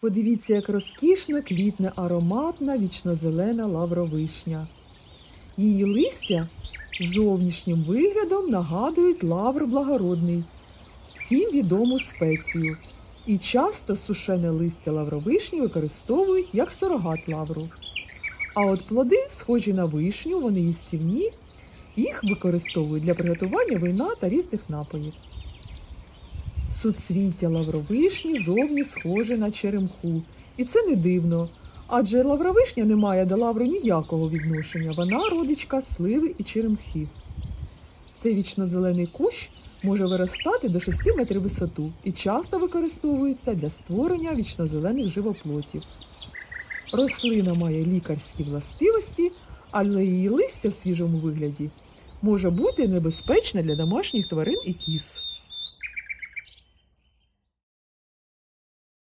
Подивіться, як розкішно квітне ароматна вічнозелена лавровишня. Її листя зовнішнім виглядом нагадують лавр благородний, всім відому спецію. І часто сушене листя лавровишні використовують як сурогат лавру. А от плоди, схожі на вишню, вони їстівні, їх використовують для приготування вина та різних напоїв. Суцвіття лавровишні зовні схоже на черемху, і це не дивно, адже лавровишня не має до лавру ніякого відношення, вона родичка сливи і черемхи. Цей вічнозелений кущ може виростати до 6 метрів висоту і часто використовується для створення вічнозелених живоплотів. Рослина має лікарські властивості, але її листя в свіжому вигляді може бути небезпечне для домашніх тварин і кіз.